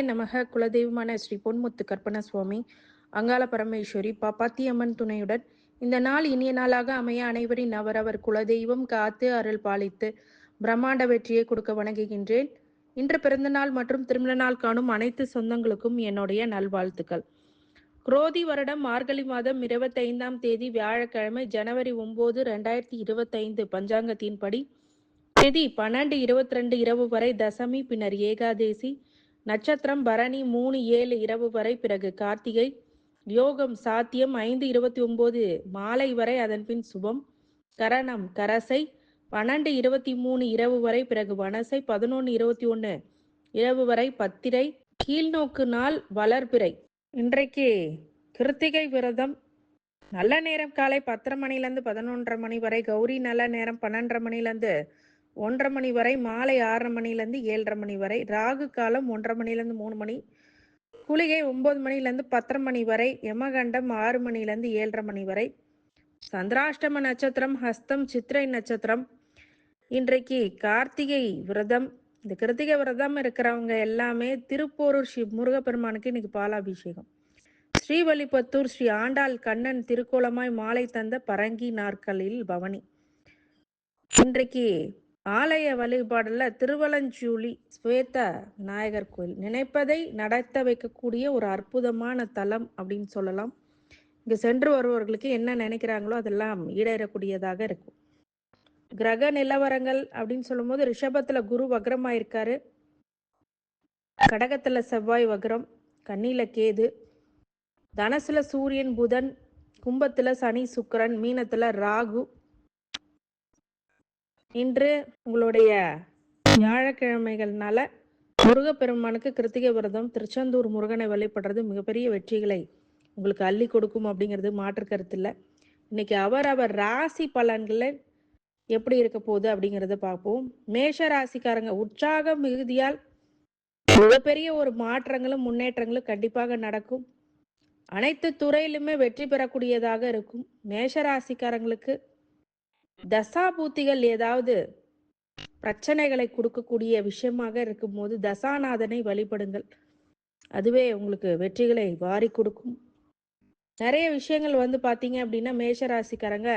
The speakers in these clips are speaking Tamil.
சிவாய நமக குலதெய்வமான ஸ்ரீ பொன்முத்து கற்பன சுவாமி அங்காள பரமேஸ்வரி பாப்பாத்தியம்மன் துணையுடன் இந்த நாள் இனிய நாளாக அமைய அனைவரின் அவரவர் குலதெய்வம் காத்து அருள் பாலித்து பிரம்மாண்ட வெற்றியை கொடுக்க வணங்குகின்றேன். இன்று பிறந்த நாள் மற்றும் திருமண நாள் காணும் அனைத்து சொந்தங்களுக்கும் என்னுடைய நல்வாழ்த்துக்கள். குரோதி வருடம் மார்கழி மாதம் இருபத்தைந்தாம் தேதி வியாழக்கிழமை ஜனவரி ஒன்பது ரெண்டாயிரத்தி இருபத்தைந்து பஞ்சாங்கத்தின்படி தேதி பன்னெண்டு இருபத்தி ரெண்டு இரவு வரை தசமி பின்னர் ஏகாதேசி நட்சத்திரம் பரணி மூணு ஏழு இரவு வரை பிறகு. கார்த்திகை யோகம் சாத்தியம் ஐந்து இருபத்தி ஒன்பது மாலை வரை அதன் பின் சுபம். கரணம் கரசை பன்னெண்டு இருபத்தி மூணு இரவு வரை பிறகு. வனசை பதினொன்று இருபத்தி ஒன்று இரவு வரை பத்திரை. கீழ்நோக்கு நாள் வளர்பிறை. இன்றைக்கு கிருத்திகை விரதம். நல்ல நேரம் காலை பத்தரை மணிலேருந்து பதினொன்றரை மணி வரை. கௌரி நல்ல நேரம் பன்னெண்டரை மணிலேருந்து ஒன்றரை மணி வரை மாலை ஆறரை மணிலேருந்து ஏழரை மணி வரை ராகு காலம் ஒன்றரை மணிலேருந்து மூணு மணி குளிகை ஒம்பது மணிலேருந்து பத்தரை மணி வரை யமகண்டம் ஆறு மணிலேருந்து ஏழரை மணி வரை சந்திராஷ்டம நட்சத்திரம் ஹஸ்தம் சித்திரை நட்சத்திரம் இன்றைக்கு கார்த்திகை விரதம். இந்த கிருத்திகை விரதம் இருக்கிறவங்க எல்லாமே திருப்போரூர் ஸ்ரீ முருகப்பெருமானுக்கு இன்னைக்கு பாலாபிஷேகம். ஸ்ரீவல்லிபுத்தூர் ஸ்ரீ ஆண்டாள் கண்ணன் திருக்கோலமாய் மாலை தந்த பரங்கி நாற்களில் பவனி. இன்றைக்கு ஆலய வழிபாடுல திருவலஞ்சூழி ஸ்வேத விநாயகர் கோயில் நினைப்பதை நடத்த வைக்கக்கூடிய ஒரு அற்புதமான தலம் அப்படின்னு சொல்லலாம். இங்க சென்று வருபவர்களுக்கு என்ன நினைக்கிறாங்களோ அதெல்லாம் ஈடேறக்கூடியதாக இருக்கும். கிரக நிலவரங்கள் அப்படின்னு சொல்லும்போது ரிஷபத்துல குரு வக்ரமாக இருக்காரு கடகத்துல செவ்வாய் வக்ரம் கண்ணியில் கேது தனசுல சூரியன் புதன் கும்பத்துல சனி சுக்கரன் மீனத்துல ராகு இன்று உங்களுடைய வியாழக்கிழமைகள்னால முருகப்பெருமானுக்கு கிருத்திகை விரதம் திருச்செந்தூர் முருகனை வழிபடுறது மிகப்பெரிய வெற்றிகளை உங்களுக்கு அள்ளி கொடுக்கும் அப்படிங்கிறது மாற்று கருத்து இல்லை. இன்னைக்கு அவர் அவர் ராசி பலன்களை எப்படி இருக்க போகுது அப்படிங்கிறத பார்ப்போம். மேஷ ராசிக்காரங்க உற்சாக மிகுதியால் மிகப்பெரிய ஒரு மாற்றங்களும் முன்னேற்றங்களும் கண்டிப்பாக நடக்கும். அனைத்து துறையிலுமே வெற்றி பெறக்கூடியதாக இருக்கும். மேஷ ராசிக்காரங்களுக்கு தசாபூத்திகள் ஏதாவது பிரச்சனைகளை கொடுக்கக்கூடிய விஷயமாக இருக்கும்போது தசாநாதனை வழிபடுங்கள். அதுவே உங்களுக்கு வெற்றிகளை வாரி கொடுக்கும். நிறைய விஷயங்கள் வந்து பார்த்தீங்க அப்படின்னா மேஷ ராசிக்காரங்க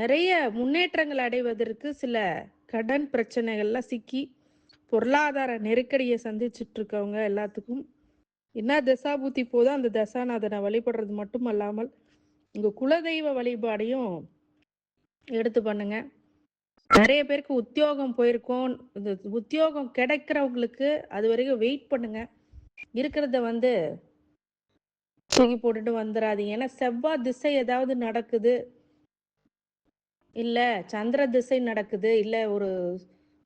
நிறைய முன்னேற்றங்கள் அடைவதற்கு சில கடன் பிரச்சனைகள்லாம் சிக்கி பொருளாதார நெருக்கடியை சந்திச்சுட்டு இருக்கவங்க எல்லாத்துக்கும். என்ன தசாபூத்தி போதோ அந்த தசாநாதனை வழிபடுறது மட்டும் அல்லாமல் உங்கள் குலதெய்வ வழிபாடையும் எடுத்து பண்ணுங்க. நிறைய பேருக்கு உத்தியோகம் போயிருக்கோம். இந்த உத்தியோகம் கிடைக்கிறவங்களுக்கு அது வரைக்கும் வெயிட் பண்ணுங்க. இருக்கிறத வந்து தூக்கி போட்டுட்டு வந்துடாதீங்க ஏன்னா செவ்வாய் திசை ஏதாவது நடக்குது. இல்ல சந்திர திசை நடக்குது. இல்ல ஒரு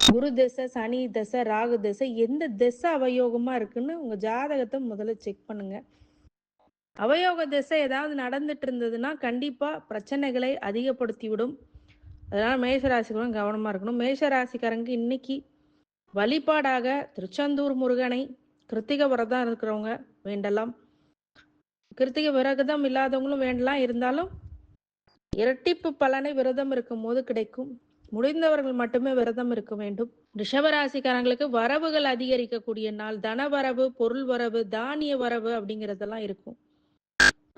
குரு திசை சனி திசை ராகு திசை எந்த திசை அவயோகமா இருக்குன்னு உங்க ஜாதகத்தை முதல்ல செக் பண்ணுங்க. அவயோக திசை ஏதாவது நடந்துட்டு இருந்ததுன்னா கண்டிப்பா பிரச்சனைகளை அதிகப்படுத்தி விடும் அதனால் மேஷராசிகளும் கவனமாக இருக்கணும். மேஷராசிக்காரங்க இன்னைக்கு வழிபாடாக திருச்செந்தூர் முருகனை கிருத்திக விரதம் இருக்கிறவங்க வேண்டலாம். கிருத்திக விரதம் இல்லாதவங்களும் வேண்டலாம். இருந்தாலும் இரட்டிப்பு பலனை விரதம் இருக்கும் போது கிடைக்கும். முடிந்தவர்கள் மட்டுமே விரதம் இருக்க வேண்டும். ரிஷபராசிக்காரங்களுக்கு வரவுகள் அதிகரிக்கக்கூடிய நாள். தன வரவு பொருள் வரவு தானிய வரவு அப்படிங்கிறதெல்லாம் இருக்கும்.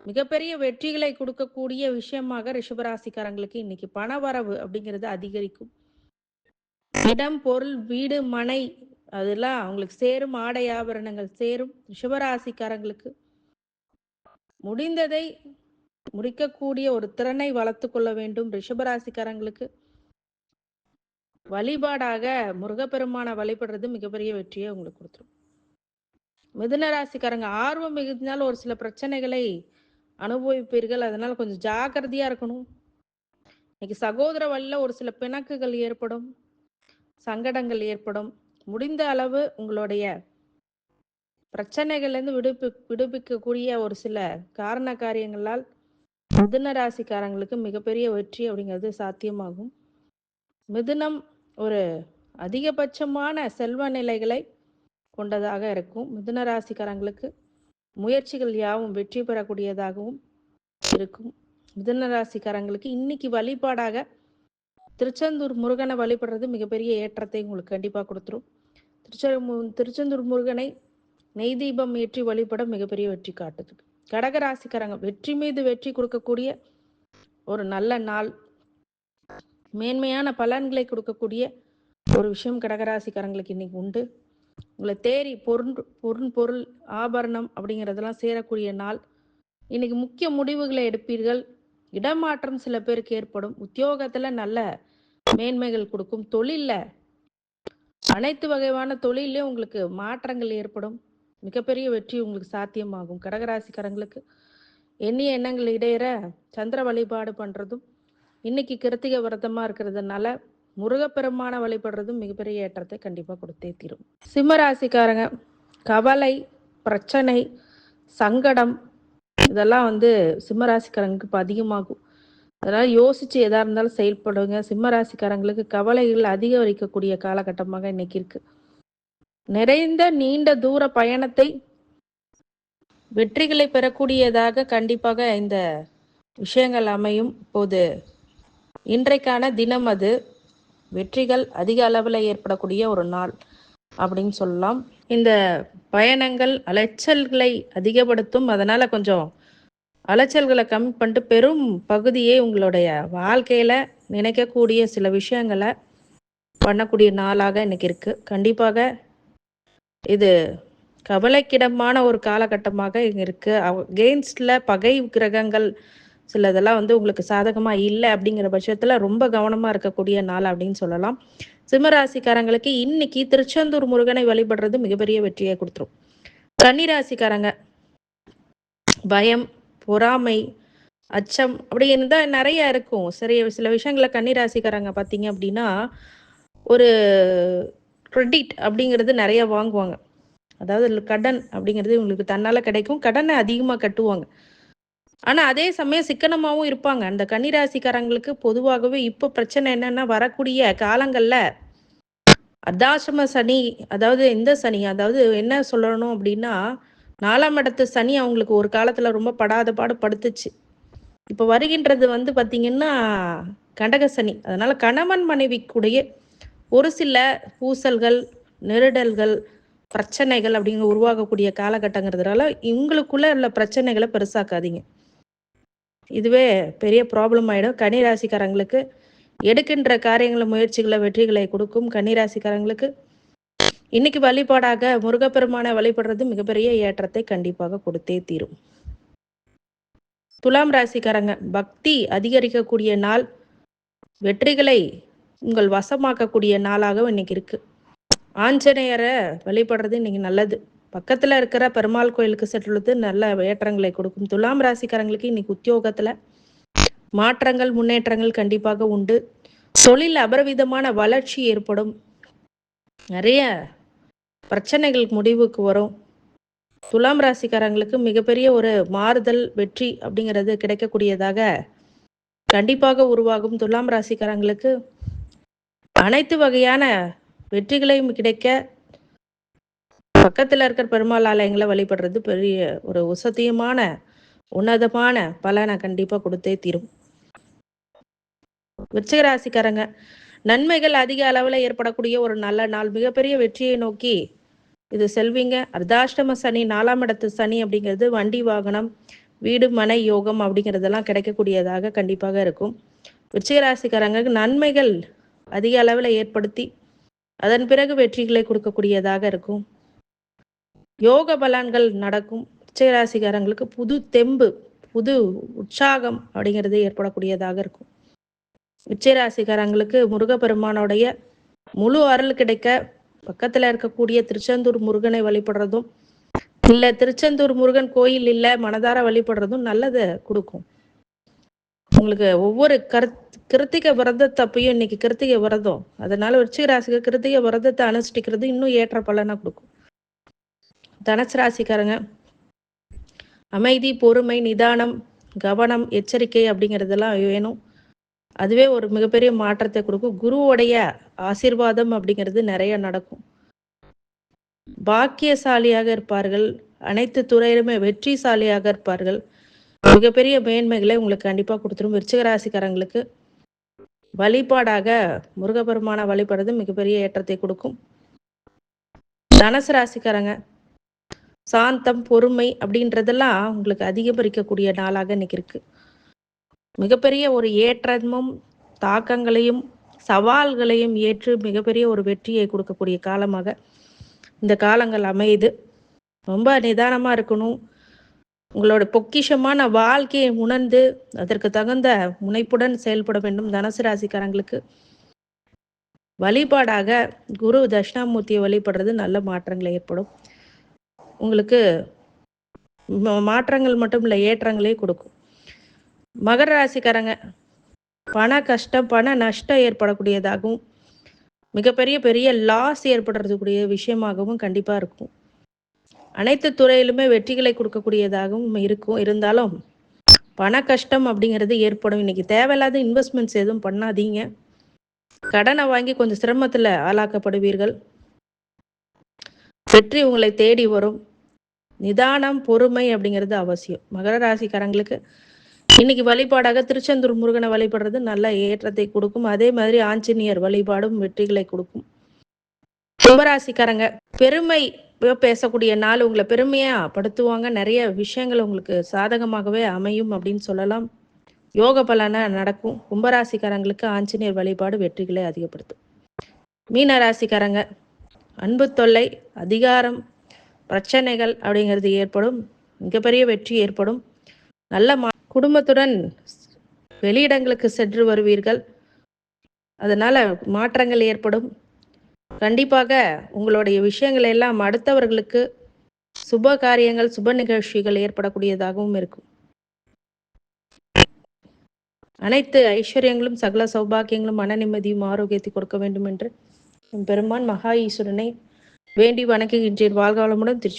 மிகப்பெரிய வெற்றிகளை கொடுக்கக்கூடிய விஷயமாக ரிஷபராசிக்காரங்களுக்கு இன்னைக்கு பண வரவு அப்படிங்கிறது அதிகரிக்கும். இடம் பொருள் வீடு மனை அதெல்லாம் அவங்களுக்கு சேரும். ஆடை ஆபரணங்கள் சேரும் ரிஷபராசிக்காரங்களுக்கு. முடிந்ததை முடிக்கக்கூடிய ஒரு திறனை வளர்த்து கொள்ள வேண்டும் ரிஷபராசிக்காரங்களுக்கு. வழிபாடாக முருகப்பெருமான வழிபடுறது மிகப்பெரிய வெற்றியை உங்களுக்கு கொடுத்துரும். மிதுன ராசிக்காரங்க ஆர்வம் மிகுந்தால் ஒரு சில பிரச்சனைகளை அனுபவிப்பீர்கள். அதனால கொஞ்சம் ஜாக்கிரதையா இருக்கணும். இன்னைக்கு சகோதர வழியில் ஒரு சில பிணக்குகள் ஏற்படும் சங்கடங்கள் ஏற்படும். முடிந்த அளவு உங்களுடைய பிரச்சனைகள்லேருந்து விடுப்பு விடுவிக்கக்கூடிய ஒரு சில காரண காரியங்களால் மிதுன ராசிக்காரங்களுக்கு மிகப்பெரிய வெற்றி அப்படிங்கிறது சாத்தியமாகும். மிதுனம் ஒரு அதிகபட்சமான செல்வ நிலைகளை கொண்டதாக இருக்கும் மிதுன ராசிக்காரங்களுக்கு. முயற்சிகள் யாவும் வெற்றி பெறக்கூடியதாகவும் இருக்கும். மிதுன ராசிக்காரங்களுக்கு இன்னைக்கு வழிபாடாக திருச்செந்தூர் முருகனை வழிபடுறது மிகப்பெரிய ஏற்றத்தை உங்களுக்கு கண்டிப்பாக கொடுத்துரும். திருச்செரு திருச்செந்தூர் முருகனை நெய் தீபம் ஏற்றி வழிபட மிகப்பெரிய வெற்றி காட்டுது. கடகராசிக்காரங்க வெற்றி மீது வெற்றி கொடுக்கக்கூடிய ஒரு நல்ல நாள். மேன்மையான பலன்களை கொடுக்கக்கூடிய ஒரு விஷயம் கடகராசிக்காரங்களுக்கு இன்னைக்கு உண்டு. உங்களை தேறி பொருள் பொருள் பொருள் ஆபரணம் அப்படிங்கிறதெல்லாம் சேரக்கூடிய நாள். இன்னைக்கு முக்கிய முடிவுகளை எடுப்பீர்கள். இடமாற்றம் சில பேருக்கு ஏற்படும். உத்தியோகத்துல நல்ல மேன்மைகள் கொடுக்கும். தொழில்ல அனைத்து வகையான தொழிலையும் உங்களுக்கு மாற்றங்கள் ஏற்படும். மிகப்பெரிய வெற்றி உங்களுக்கு சாத்தியமாகும். கடகராசிக்காரங்களுக்கு எண்ணிய எண்ணங்கள் இடையிற சந்திர வழிபாடு பண்றதும் இன்னைக்கு கிருத்திக விரதமா இருக்கிறதுனால முருகப்பெருமான வழிபடுறதும் மிகப்பெரிய ஏற்றத்தை கண்டிப்பாக கொடுத்தே தீரும். சிம்மராசிக்காரங்க கவலை பிரச்சனை சங்கடம் இதெல்லாம் வந்து சிம்மராசிக்காரங்களுக்கு இப்போ அதிகமாகும். அதனால் யோசித்து எதாக இருந்தாலும் செயல்படுங்க. சிம்மராசிக்காரங்களுக்கு கவலைகள் அதிகரிக்கக்கூடிய காலகட்டமாக இன்னைக்கு இருக்கு. நிறைந்த நீண்ட தூர பயணத்தை வெற்றிகளை பெறக்கூடியதாக கண்டிப்பாக இந்த விஷயங்கள் அமையும். இப்போது இன்றைக்கான தினம் அது. வெற்றிகள் அதிக அளவில் ஏற்படக்கூடிய ஒரு நாள் அப்படின்னு சொல்லலாம். இந்த பயணங்கள் அலைச்சல்களை அதிகப்படுத்தும். அதனால் கொஞ்சம் அலைச்சல்களை கம்மி பண்ணிட்டு பெரும் பகுதியே உங்களுடைய வாழ்க்கையில் நினைக்கக்கூடிய சில விஷயங்களை பண்ணக்கூடிய நாளாக இன்னைக்கு இருக்குது கண்டிப்பாக இது கவலைக்கிடமான ஒரு காலகட்டமாக இங்கே இருக்குது அகெயின்ஸ்டில் பகை கிரகங்கள் சிலதெல்லாம் வந்து உங்களுக்கு சாதகமா இல்லை அப்படிங்கிற பட்சத்துல ரொம்ப கவனமா இருக்கக்கூடிய நாள் அப்படின்னு சொல்லலாம். சிம்மராசிக்காரங்களுக்கு இன்னைக்கு திருச்செந்தூர் முருகனை வழிபடுறது மிகப்பெரிய வெற்றியை கொடுத்துரும். கன்னிராசிக்காரங்க பயம் பொறாமை அச்சம் அப்படின்னு தான் நிறைய இருக்கும். சரி சில விஷயங்களை கன்னிராசிக்காரங்க பார்த்தீங்க அப்படின்னா ஒரு கிரெடிட் அப்படிங்கிறது நிறைய வாங்குவாங்க. அதாவது கடன் அப்படிங்கிறது உங்களுக்கு தன்னால் கிடைக்கும். கடனை அதிகமாக கட்டுவாங்க. ஆனால் அதே சமயம் சிக்கனமாகவும் இருப்பாங்க. அந்த கன்னிராசிக்காரங்களுக்கு பொதுவாகவே இப்போ பிரச்சனை என்னன்னா வரக்கூடிய காலங்களில் அர்த்தாசிரம சனி அதாவது இந்த சனி அதாவது என்ன சொல்லணும் அப்படின்னா நாலாம் இடத்து சனி அவங்களுக்கு ஒரு காலத்தில் ரொம்ப படாத பாடு படுத்துச்சு. இப்போ வருகின்றது வந்து பார்த்திங்கன்னா கண்டக சனி. அதனால் கணவன் மனைவி ஒரு சில பூசல்கள் நெருடல்கள் பிரச்சனைகள் அப்படிங்கிற உருவாகக்கூடிய காலகட்டங்கிறதுனால இவங்களுக்குள்ள உள்ள பிரச்சனைகளை பெருசாக்காதீங்க. இதுவே பெரிய ப்ராப்ளம் ஆயிடும். கன்னிராசிக்காரங்களுக்கு எடுக்கின்ற காரியங்களை முயற்சிகளை வெற்றிகளை கொடுக்கும் கன்னிராசிக்காரங்களுக்கு. இன்னைக்கு வழிபாடாக முருகப்பெருமானை வழிபடுறது மிகப்பெரிய ஏற்றத்தை கண்டிப்பாக கொடுத்தே தீரும். துலாம் ராசிக்காரங்க பக்தி அதிகரிக்கக்கூடிய நாள். வெற்றிகளை உங்கள் வசமாக்கக்கூடிய நாளாகவும் இன்னைக்கு இருக்கு. ஆஞ்சநேயரை வழிபடுறது இன்னைக்கு நல்லது. பக்கத்தில் இருக்கிற பெருமாள் கோயிலுக்கு சென்றுள்ளது நல்ல ஏற்றங்களை கொடுக்கும். துலாம் ராசிக்காரங்களுக்கு இன்னைக்கு உத்தியோகத்தில் மாற்றங்கள் முன்னேற்றங்கள் கண்டிப்பாக உண்டு. தொழில் அபரவிதமான வளர்ச்சி ஏற்படும். நிறைய பிரச்சனைகள் முடிவுக்கு வரும். துலாம் ராசிக்காரங்களுக்கு மிகப்பெரிய ஒரு மாறுதல் வெற்றி அப்படிங்கிறது கிடைக்கக்கூடியதாக கண்டிப்பாக உருவாகும். துலாம் ராசிக்காரங்களுக்கு அனைத்து வகையான வெற்றிகளையும் கிடைக்க பக்கத்தில் இருக்கிற பெருமாள் ஆலயங்களை வழிபடுறது பெரிய ஒரு உசத்தியமான உன்னதமான பலனை கண்டிப்பாக கொடுத்தே தீரும். விருச்சிகராசிக்காரங்க நன்மைகள் அதிக அளவில் ஏற்படக்கூடிய ஒரு நல்ல நாள் மிகப்பெரிய வெற்றியை நோக்கி இது செல்வீங்க. அர்த்தாஷ்டம சனி நாலாம் இடத்து சனி அப்படிங்கிறது வண்டி வாகனம் வீடு மனை யோகம் அப்படிங்கிறதெல்லாம் கிடைக்கக்கூடியதாக கண்டிப்பாக இருக்கும். விருச்சிகராசிக்காரங்களுக்கு நன்மைகள் அதிக அளவில் ஏற்படுத்தி அதன் பிறகு வெற்றிகளை கொடுக்கக்கூடியதாக இருக்கும். யோக பலன்கள் நடக்கும். உச்சராசிகாரங்களுக்கு புது தெம்பு புது உற்சாகம் அப்படிங்கிறது ஏற்படக்கூடியதாக இருக்கும். உச்சராசிகாரங்களுக்கு முருகப்பெருமானுடைய முழு அருள் கிடைக்க பக்கத்துல இருக்கக்கூடிய திருச்செந்தூர் முருகனை வழிபடுறதும் இல்ல திருச்செந்தூர் முருகன் கோயில் இல்ல மனதார வழிபடுறதும் நல்லதை கொடுக்கும். உங்களுக்கு ஒவ்வொரு கருத் கிருத்திகை விரதத்தப்பையும் இன்னைக்கு கிருத்திகை விரதம். அதனால விருச்சிக ராசிக்கு கிருத்திகை விரதத்தை அனுஷ்டிக்கிறது இன்னும் ஏற்ற பலனை கொடுக்கும். தனுசு ராசிக்காரங்க அமைதி பொறுமை நிதானம் கவனம் எச்சரிக்கை அப்படிங்கிறதெல்லாம் வேணும். அதுவே ஒரு மிகப்பெரிய மாற்றத்தை கொடுக்கும். குருவுடைய ஆசீர்வாதம் அப்படிங்கிறது நிறைய நடக்கும். பாக்கியசாலியாக இருப்பார்கள். அனைத்து துறையிலுமே வெற்றிசாலியாக இருப்பார்கள். மிகப்பெரிய மேன்மைகளை உங்களுக்கு கண்டிப்பாக கொடுத்துரும். விருச்சிக ராசிக்காரங்களுக்கு வழிபாடாக முருகபெருமான வழிபடுறது மிகப்பெரிய ஏற்றத்தை கொடுக்கும். தனுசு ராசிக்காரங்க சாந்தம் பொறுமை அப்படின்றதெல்லாம் உங்களுக்கு அதிகபரிக்கக்கூடிய நாளாக இன்னைக்கு இருக்கு. மிகப்பெரிய ஒரு ஏற்றமும் தாக்கங்களையும் சவால்களையும் ஏற்று மிகப்பெரிய ஒரு வெற்றியை கொடுக்கக்கூடிய காலமாக இந்த காலங்கள் அமையுது. ரொம்ப நிதானமாக இருக்கணும். உங்களோட பொக்கிஷமான வாழ்க்கையை உணர்ந்து அதற்கு தகுந்த முனைப்புடன் செயல்பட வேண்டும் தனுசு ராசிக்காரங்களுக்கு. வழிபாடாக குரு தட்சிணாமூர்த்தியை வழிபடுறது நல்ல மாற்றங்கள் ஏற்படும். உங்களுக்கு மாற்றங்கள் மட்டும் இல்லை ஏற்றங்களே கொடுக்கும். மகர ராசிக்காரங்க பண கஷ்டம் பண நஷ்டம் ஏற்படக்கூடியதாகவும் மிகப்பெரிய பெரிய லாஸ் ஏற்படுறதுக்கூடிய விஷயமாகவும் கண்டிப்பாக இருக்கும். அனைத்து துறையிலுமே வெற்றிகளை கொடுக்கக்கூடியதாகவும் இருக்கும். இருந்தாலும் பண கஷ்டம் அப்படிங்கிறது ஏற்படும். இன்னைக்கு தேவையில்லாத இன்வெஸ்ட்மெண்ட்ஸ் எதுவும் பண்ணாதீங்க. கடனை வாங்கி கொஞ்சம் சிரமத்தில் ஆளாக்கப்படுவீர்கள். வெற்றி உங்களை தேடி வரும். நிதானம் பொறுமை அப்படிங்கிறது அவசியம். மகர ராசிக்காரங்களுக்கு இன்னைக்கு வழிபாடாக திருச்செந்தூர் முருகனை வழிபடுறது நல்ல ஏற்றத்தை கொடுக்கும். அதே மாதிரி ஆஞ்சநேயர் வழிபாடும் வெற்றிகளை கொடுக்கும். கும்பராசிக்காரங்க பெருமை பேசக்கூடிய நாள் உங்களை பெருமையா படுத்துவாங்க. நிறைய விஷயங்கள் உங்களுக்கு சாதகமாகவே அமையும் அப்படின்னு சொல்லலாம். யோக பலனா நடக்கும். கும்பராசிக்காரங்களுக்கு ஆஞ்சநேயர் வழிபாடு வெற்றிகளை அதிகப்படுத்தும். மீன ராசிக்காரங்க அன்பு தொல்லை அதிகாரம் பிரச்சனைகள் அப்படிங்கிறது ஏற்படும். மிகப்பெரிய வெற்றி ஏற்படும். நல்ல குடும்பத்துடன் வெளியிடங்களுக்கு சென்று வருவீர்கள். அதனால் மாற்றங்கள் ஏற்படும். கண்டிப்பாக உங்களுடைய விஷயங்கள் எல்லாம் அடுத்தவர்களுக்கு சுப காரியங்கள் சுப நிகழ்ச்சிகள் ஏற்படக்கூடியதாகவும் இருக்கும். அனைத்து ஐஸ்வர்யங்களும் சகல சௌபாகியங்களும் மன நிம்மதியும் ஆரோக்கியத்தை கொடுக்க வேண்டும் என்று பெருமான் மகா ஈஸ்வரனை வேண்டி வணங்குகின்றேன். வாழ்காலமுடன் திருச்சி